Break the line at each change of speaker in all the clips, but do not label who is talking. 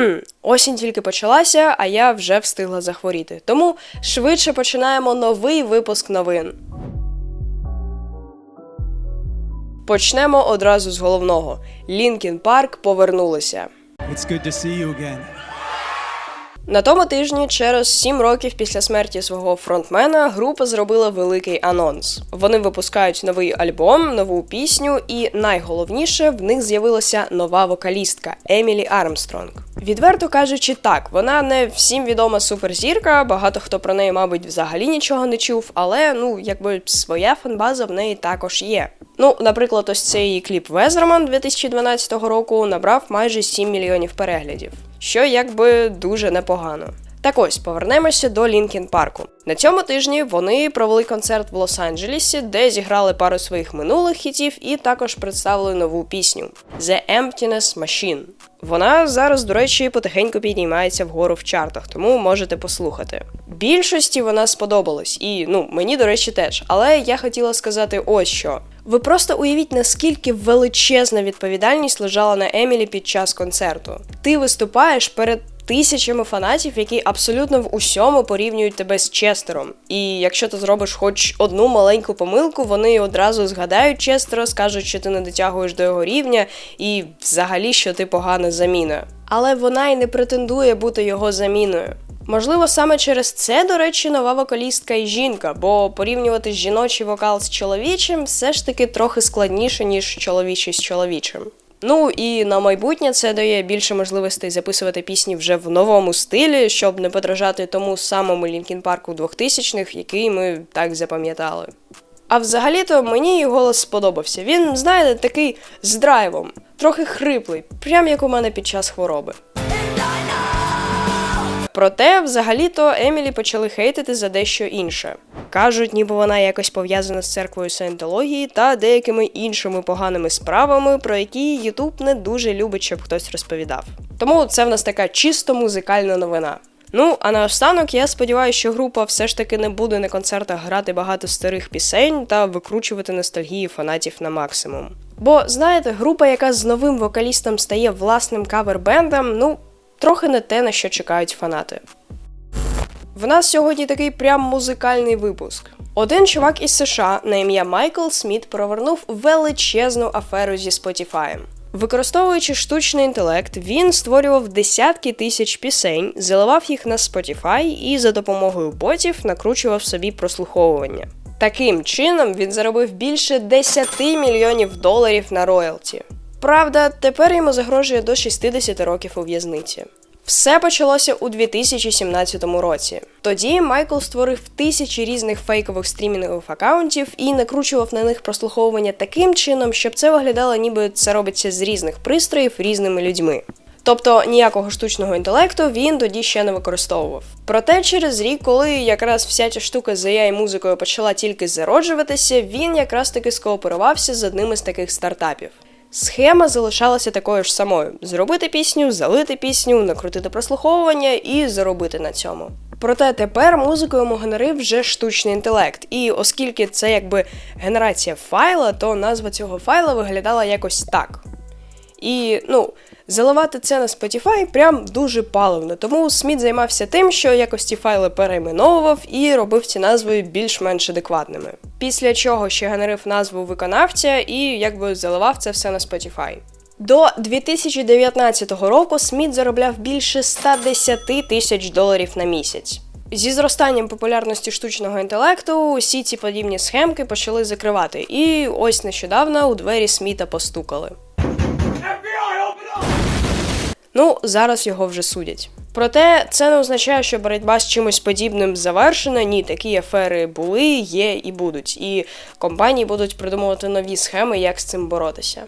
Осінь тільки почалася, а я вже встигла захворіти. Тому швидше починаємо новий випуск новин. Почнемо одразу з головного: Лінкін Парк повернулися.
It's good to see you again.
На тому тижні, через 7 років після смерті свого фронтмена, група зробила великий анонс. Вони випускають новий альбом, нову пісню, і найголовніше в них з'явилася нова вокалістка Емілі Армстронг. Відверто кажучи, так, вона не всім відома суперзірка, багато хто про неї, мабуть, взагалі нічого не чув, але ну якби своя фанбаза в неї також є. Ну, наприклад, ось цей кліп Везерман 2012 року набрав майже 7 мільйонів переглядів, що якби дуже непогано. Так ось повернемося до Лінкін Парку. На цьому тижні вони провели концерт в Лос-Анджелесі, де зіграли пару своїх минулих хітів і також представили нову пісню The Emptiness Machine. Вона зараз, до речі, потихеньку піднімається вгору в чартах, тому можете послухати. Більшості вона сподобалась, і ну мені, до речі, теж. Але я хотіла сказати ось що. Ви просто уявіть, наскільки величезна відповідальність лежала на Емілі під час концерту. Ти виступаєш перед тисячами фанатів, які абсолютно в усьому порівнюють тебе з Честером. І якщо ти зробиш хоч одну маленьку помилку, вони одразу згадають Честера, скажуть, що ти не дотягуєш до його рівня, і взагалі, що ти погана заміна. Але вона й не претендує бути його заміною. Можливо, саме через це, до речі, нова вокалістка і жінка, бо порівнювати жіночий вокал з чоловічим все ж таки трохи складніше, ніж чоловічий з чоловічим. Ну і на майбутнє це дає більше можливостей записувати пісні вже в новому стилі, щоб не подражати тому самому Лінкін Парку 2000-х, який ми так запам'ятали. А взагалі-то мені голос сподобався. Він, знаєте, такий з драйвом, трохи хриплий, прям як у мене під час хвороби. Проте, взагалі-то, Емілі почали хейтити за дещо інше. Кажуть, ніби вона якось пов'язана з церквою Саєнтології та деякими іншими поганими справами, про які Ютуб не дуже любить, щоб хтось розповідав. Тому це в нас така чисто музикальна новина. Ну, а наостанок я сподіваюся, що група все ж таки не буде на концертах грати багато старих пісень та викручувати ностальгії фанатів на максимум. Бо знаєте, група, яка з новим вокалістом стає власним кавер-бендом, ну трохи не те, на що чекають фанати. В нас сьогодні такий прям музикальний випуск. Один чувак із США на ім'я Майкл Сміт провернув величезну аферу зі Spotify. Використовуючи штучний інтелект, він створював десятки тисяч пісень, заливав їх на Spotify і за допомогою ботів накручував собі прослуховування. Таким чином він заробив більше 10 мільйонів доларів на роялті. Правда, тепер йому загрожує до 60 років у в'язниці. Все почалося у 2017 році. Тоді Майкл створив тисячі різних фейкових стрімінгових акаунтів і накручував на них прослуховування таким чином, щоб це виглядало, ніби це робиться з різних пристроїв різними людьми. Тобто ніякого штучного інтелекту він тоді ще не використовував. Проте через рік, коли якраз вся ця штука з ai музикою почала тільки зароджуватися, він якраз таки скооперувався з одним із таких стартапів. Схема залишалася такою ж самою: зробити пісню, залити пісню, накрутити прослуховування і заробити на цьому. Проте тепер музикою йому генерив вже штучний інтелект, і оскільки це якби генерація файла, то назва цього файла виглядала якось так. І ну, заливати це на Spotify прям дуже паливно. Тому Сміт займався тим, що якось ці файли перейменовував і робив ці назви більш-менш адекватними. Після чого ще генерив назву виконавця і якби заливав це все на Spotify. До 2019 року Сміт заробляв більше 110 тисяч доларів на місяць. Зі зростанням популярності штучного інтелекту усі ці подібні схемки почали закривати, і ось нещодавно у двері Сміта постукали. Ну, зараз його вже судять. Проте це не означає, що боротьба з чимось подібним завершена. Ні, такі афери були, є і будуть. І компанії будуть придумувати нові схеми, як з цим боротися.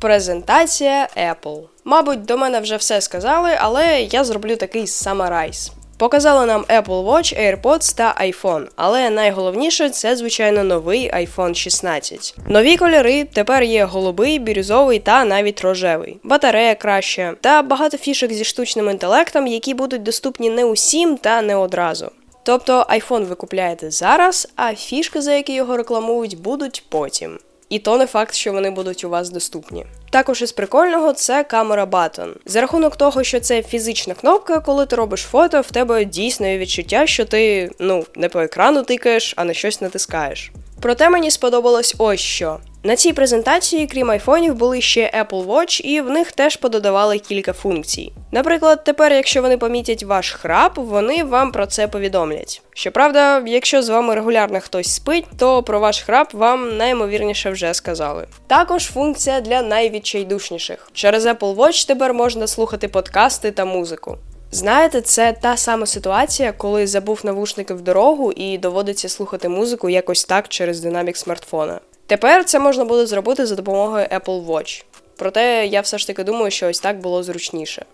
Презентація Apple. Мабуть, до мене вже все сказали, але я зроблю такий самарайз. Показали нам Apple Watch, AirPods та iPhone, але найголовніше це, звичайно, новий iPhone 16. Нові кольори тепер є голубий, бірюзовий та навіть рожевий. Батарея краще та багато фішок зі штучним інтелектом, які будуть доступні не усім та не одразу. Тобто iPhone ви купляєте зараз, а фішки, за які його рекламують, будуть потім. І то не факт, що вони будуть у вас доступні. Також із прикольного це камера батон. За рахунок того, що це фізична кнопка, коли ти робиш фото, в тебе дійсно є відчуття, що ти ну не по екрану тикаєш, а на щось натискаєш. Проте мені сподобалось ось що. На цій презентації, крім айфонів, були ще Apple Watch, і в них теж пододавали кілька функцій. Наприклад, тепер, якщо вони помітять ваш храп, вони вам про це повідомлять. Щоправда, якщо з вами регулярно хтось спить, то про ваш храп вам найімовірніше вже сказали. Також функція для найвідчайдушніших. Через Apple Watch тепер можна слухати подкасти та музику. Знаєте, це та сама ситуація, коли забув навушники в дорогу і доводиться слухати музику якось так через динамік смартфона. Тепер це можна буде зробити за допомогою Apple Watch. Проте я все ж таки думаю, що ось так було зручніше.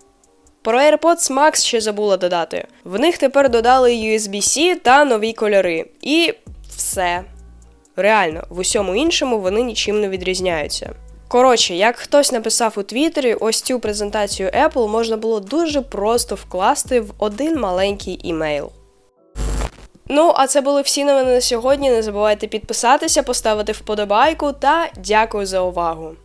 Про AirPods Max ще забула додати. В них тепер додали USB-C та нові кольори. І все. Реально, в усьому іншому вони нічим не відрізняються. Коротше, як хтось написав у Твіттері, ось цю презентацію Apple можна було дуже просто вкласти в один маленький імейл. Ну, а це були всі новини на сьогодні. Не забувайте підписатися, поставити вподобайку та дякую за увагу.